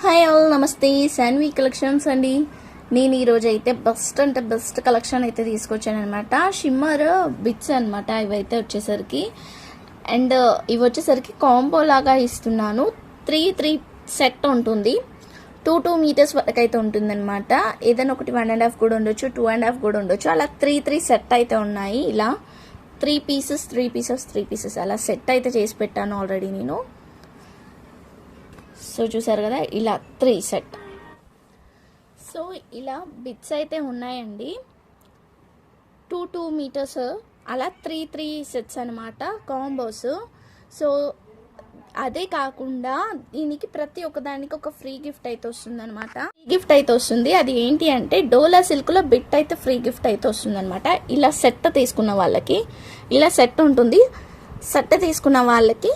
Hi all నమస్తే. Shanvi collections అండి. నేను ఈరోజు అయితే బెస్ట్ అంటే బెస్ట్ కలెక్షన్ అయితే తీసుకొచ్చాను అనమాట షిమ్మర్ బిట్స్ అనమాట ఇవైతే వచ్చేసరికి. అండ్ ఇవి వచ్చేసరికి కాంబో లాగా ఇస్తున్నాను. త్రీ త్రీ సెట్ ఉంటుంది. టూ టూ మీటర్స్ వరకు అయితే ఉంటుందన్నమాట. ఏదైనా ఒకటి వన్ అండ్ హాఫ్ కూడా ఉండొచ్చు టూ అండ్ హాఫ్ కూడా ఉండొచ్చు. అలా త్రీ త్రీ సెట్ అయితే ఉన్నాయి. ఇలా three pieces three pieces three pieces అలా సెట్ అయితే చేసి పెట్టాను ఆల్రెడీ నేను. సో చూసారు కదా ఇలా త్రీ సెట్. సో ఇలా బిట్స్ అయితే ఉన్నాయండి. టూ టూ మీటర్స్ అలా త్రీ త్రీ సెట్స్ అనమాట కాంబోస్. సో అదే కాకుండా దీనికి ప్రతి ఒక్కదానికి ఒక ఫ్రీ గిఫ్ట్ అయితే వస్తుంది అనమాట గిఫ్ట్ అయితే వస్తుంది. అది ఏంటి అంటే డోలా సిల్క్లో బిట్ అయితే ఫ్రీ గిఫ్ట్ అయితే వస్తుంది అనమాట ఇలా సెట్ తీసుకున్న వాళ్ళకి ఇలా సెట్ ఉంటుంది. సెట్ తీసుకున్న వాళ్ళకి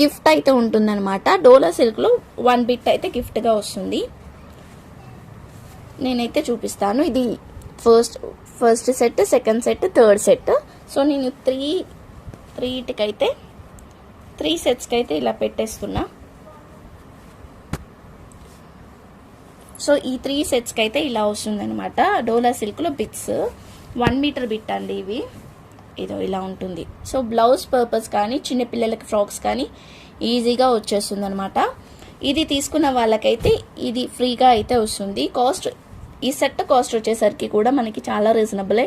గిఫ్ట్ అయితే ఉంటుందన్నమాట. డోలా సిల్క్లో వన్ బిట్ అయితే గిఫ్ట్గా వస్తుంది. నేనైతే చూపిస్తాను. ఇది first first set second set third set. So నేను త్రీ త్రీటికైతే త్రీ సెట్స్కి అయితే ఇలా పెట్టేస్తున్నా. సో ఈ త్రీ సెట్స్కి అయితే ఇలా వస్తుందన్నమాట. డోలా సిల్క్లో బిట్స్ వన్ మీటర్ బిట్ అండి ఇవి. ఏదో ఇలా ఉంటుంది. సో బ్లౌజ్ పర్పస్ కానీ చిన్నపిల్లలకి ఫ్రాక్స్ కానీ ఈజీగా వచ్చేస్తుంది అనమాట ఇది తీసుకున్న వాళ్ళకైతే ఇది ఫ్రీగా అయితే వస్తుంది. కాస్ట్ ఈ సెట్ కాస్ట్ వచ్చేసరికి కూడా మనకి చాలా రీజనబులే.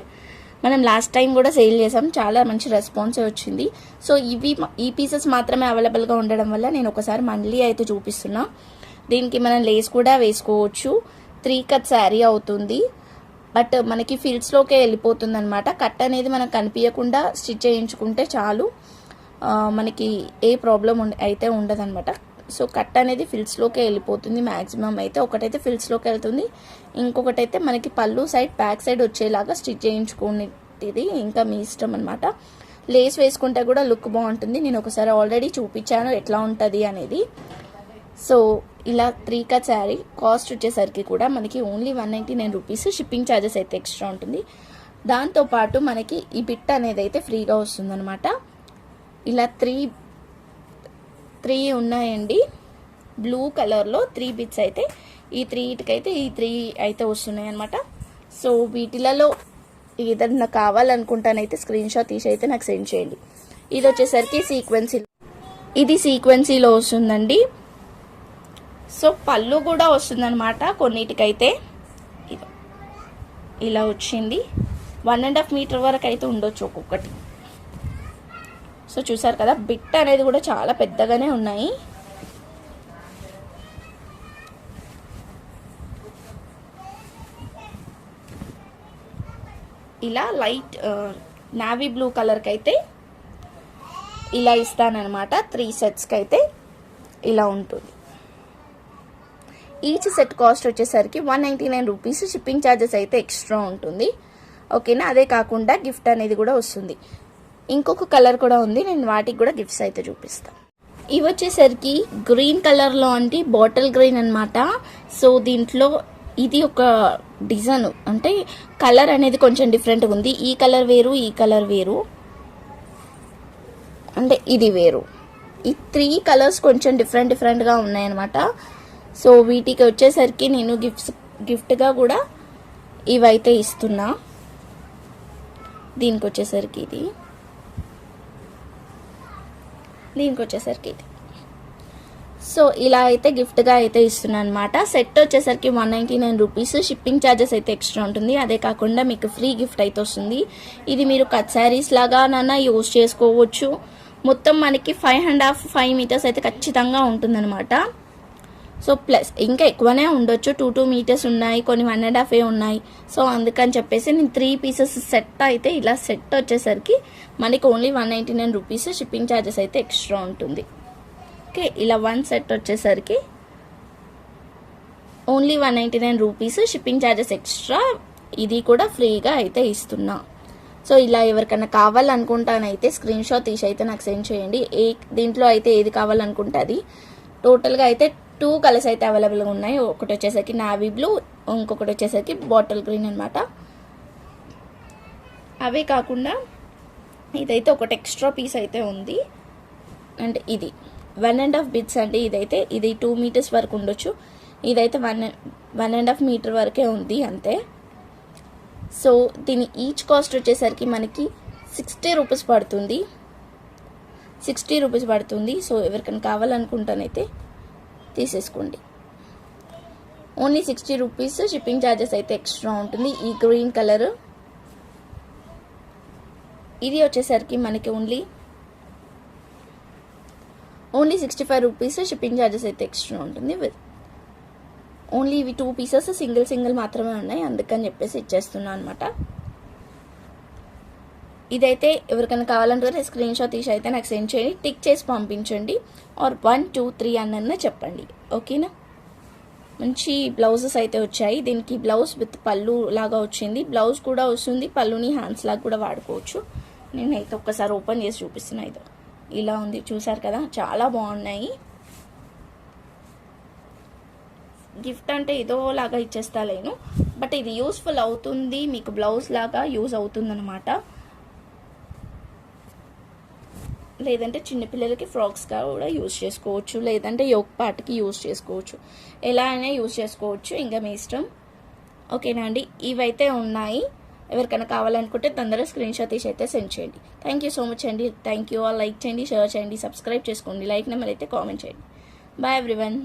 మనం లాస్ట్ టైం కూడా సేల్ చేసాం. చాలా మంచి రెస్పాన్స్ వచ్చింది. సో ఇవి ఈ పీసెస్ మాత్రమే అవైలబుల్గా ఉండడం వల్ల నేను ఒకసారి మళ్ళీ అయితే చూపిస్తున్నా. దీనికి మనం లేస్ కూడా వేసుకోవచ్చు. త్రీ కట్ శారీ అవుతుంది. బట్ మనకి ఫిల్స్లోకే వెళ్ళిపోతుంది అనమాట కట్ అనేది మనకు కనిపించకుండా స్టిచ్ చేయించుకుంటే చాలు. మనకి ఏ ప్రాబ్లం అయితే ఉండదనమాట సో కట్ అనేది ఫిల్స్లోకే వెళ్ళిపోతుంది మ్యాక్సిమం అయితే. ఒకటైతే ఫిల్స్లోకి వెళ్తుంది. ఇంకొకటైతే మనకి పళ్ళు సైడ్ బ్యాక్ సైడ్ వచ్చేలాగా స్టిచ్ చేయించుకునేది ఇంకా మీ ఇష్టం అనమాట లేస్ వేసుకుంటే కూడా లుక్ బాగుంటుంది. నేను ఒకసారి ఆల్రెడీ చూపించాను ఎట్లా ఉంటుంది అనేది. సో ఇలా త్రీ కట్ శారీ కాస్ట్ వచ్చేసరికి కూడా మనకి only one ninety nine rupees shipping charges అయితే ఎక్స్ట్రా ఉంటుంది. దాంతోపాటు మనకి ఈ బిట్ అనేది అయితే ఫ్రీగా వస్తుందన్నమాట. ఇలా త్రీ త్రీ ఉన్నాయండి. బ్లూ కలర్లో త్రీ బిట్స్ అయితే ఈ త్రీటికైతే ఈ త్రీ అయితే వస్తున్నాయి అనమాట సో వీటిలలో ఏదన్నా కావాలనుకుంటానైతే స్క్రీన్ షాట్ తీసి అయితే నాకు సెండ్ చేయండి. ఇది వచ్చేసరికి సీక్వెన్సీ ఇది సీక్వెన్సీలో వస్తుందండి. సో పళ్ళు కూడా వస్తుందన్నమాట కొన్నిటికైతే. ఇలా వచ్చింది. వన్ అండ్ హాఫ్ మీటర్ వరకు అయితే ఉండొచ్చు ఒక్కొక్కటి. సో చూసారు కదా బిట్ అనేది కూడా చాలా పెద్దగానే ఉన్నాయి. ఇలా లైట్ నావీ బ్లూ కలర్కి అయితే ఇలా ఇస్తానమాట త్రీ సెట్స్కి అయితే ఇలా ఉంటుంది. ఈచ్ సెట్ కాస్ట్ వచ్చేసరికి one ninety nine rupees. Shipping charges అయితే ఎక్స్ట్రా ఉంటుంది. ఓకేనా అదే కాకుండా గిఫ్ట్ అనేది కూడా వస్తుంది. ఇంకొక కలర్ కూడా ఉంది. నేను వాటికి కూడా గిఫ్ట్స్ అయితే చూపిస్తాను ఇవి వచ్చేసరికి గ్రీన్ కలర్లో అంటే బాటిల్ గ్రీన్ అన్నమాట. సో దీంట్లో ఇది ఒక డిజైన్ అంటే కలర్ అనేది కొంచెం డిఫరెంట్గా ఉంది. ఈ కలర్ వేరు ఈ కలర్ వేరు. అంటే ఇది వేరు. ఈ త్రీ కలర్స్ కొంచెం డిఫరెంట్ డిఫరెంట్గా ఉన్నాయన్నమాట. సో వీటికి వచ్చేసరికి నేను గిఫ్ట్స్ గిఫ్ట్గా కూడా ఇవైతే ఇస్తున్నా. దీనికి వచ్చేసరికి ఇది. దీనికి వచ్చేసరికి ఇది. సో ఇలా అయితే గిఫ్ట్గా అయితే ఇస్తున్నాను అనమాట సెట్ వచ్చేసరికి one ninety nine rupees shipping charges అయితే ఎక్స్ట్రా ఉంటుంది. అదే కాకుండా మీకు ఫ్రీ గిఫ్ట్ అయితే వస్తుంది. ఇది మీరు కట్ శారీస్ లాగానన్నా యూజ్ చేసుకోవచ్చు. మొత్తం మనకి five and half five meters అయితే ఖచ్చితంగా ఉంటుందన్నమాట. సో ప్లస్ ఇంకా ఎక్కువనే ఉండొచ్చు. టూ టూ మీటర్స్ ఉన్నాయి కొన్ని వన్ అండ్ హాఫ్ ఏ ఉన్నాయి. సో అందుకని చెప్పేసి నేను త్రీ పీసెస్ సెట్ అయితే ఇలా సెట్ వచ్చేసరికి మనకి only one ninety nine rupees shipping charges అయితే ఎక్స్ట్రా ఉంటుంది. ఓకే ఇలా వన్ సెట్ వచ్చేసరికి only one ninety nine rupees shipping charges extra ఇది కూడా ఫ్రీగా అయితే ఇస్తున్నా. సో ఇలా ఎవరికైనా కావాలనుకుంటానైతే స్క్రీన్ షాట్ తీసి అయితే నాకు సెండ్ చేయండి. ఏ దీంట్లో అయితే ఏది కావాలనుకుంటే అది. టోటల్గా అయితే టూ కలర్స్ అయితే అవైలబుల్గా ఉన్నాయి. ఒకటి వచ్చేసరికి నావీ బ్లూ ఇంకొకటి వచ్చేసరికి బాటిల్ గ్రీన్ అనమాట అవే కాకుండా ఇదైతే ఒకటి ఎక్స్ట్రా పీస్ అయితే ఉంది. అండ్ ఇది. వన్ అండ్ హాఫ్ బిట్స్ అండి ఇదైతే. ఇది టూ మీటర్స్ వరకు ఉండొచ్చు. ఇదైతే one one and half meter వరకే ఉంది అంతే. సో దీని ఈచ్ కాస్ట్ వచ్చేసరికి మనకి సిక్స్టీ రూపీస్ పడుతుంది. సిక్స్టీ రూపీస్ పడుతుంది. సో ఎవరికైనా కావాలనుకుంటానైతే తీసేసుకోండి. Only sixty rupees shipping charges అయితే ఎక్స్ట్రా ఉంటుంది. ఈ గ్రీన్ కలర్ ఇది వచ్చేసరికి మనకి only only sixty five rupees shipping charges అయితే ఎక్స్ట్రా ఉంటుంది విత్ ఓన్లీ ఇవి టూ పీసెస్ సింగిల్ సింగిల్ మాత్రమే ఉన్నాయి. అందుకని చెప్పేసి ఇచ్చేస్తున్నాను అనమాట ఇదైతే ఎవరికైనా కావాలంటే స్క్రీన్ షాట్ తీసి అయితే నాకు సెండ్ చేయండి. టిక్ చేసి పంపించండి. ఆర్ వన్ టూ త్రీ అన్న చెప్పండి. ఓకేనా మంచి బ్లౌజెస్ అయితే వచ్చాయి. దీనికి బ్లౌజ్ విత్ పళ్ళు లాగా వచ్చింది. బ్లౌజ్ కూడా వస్తుంది. పళ్ళుని హ్యాండ్స్ లాగా కూడా వాడుకోవచ్చు. నేనైతే ఒక్కసారి ఓపెన్ చేసి చూపిస్తున్నా ఇది. ఇలా ఉంది. చూసారు కదా? చాలా బాగున్నాయి. గిఫ్ట్ అంటే ఇదోలాగా ఇచ్చేస్తా లేను. బట్ ఇది యూస్ఫుల్ అవుతుంది. మీకు బ్లౌజ్ లాగా యూజ్ అవుతుంది లేదంటే చిన్నపిల్లలకి ఫ్రాక్స్గా కూడా యూజ్ చేసుకోవచ్చు. లేదంటే యోగ్ పార్ట్కి యూజ్ చేసుకోవచ్చు. ఎలా అయినా యూజ్ చేసుకోవచ్చు. ఇంకా మీ ఇష్టం. ఓకేనా అండి? ఇవైతే ఉన్నాయి. ఎవరికైనా కావాలనుకుంటే తొందరగా స్క్రీన్ షాట్ తీసి అయితే సెండ్ చేయండి. థ్యాంక్ యూ సో మచ్ అండి. థ్యాంక్ యూ ఆల్ లైక్ చేయండి షేర్ చేయండి సబ్స్క్రైబ్ చేసుకోండి. లైక్ నెంబర్ అయితే కామెంట్ చేయండి. Bye everyone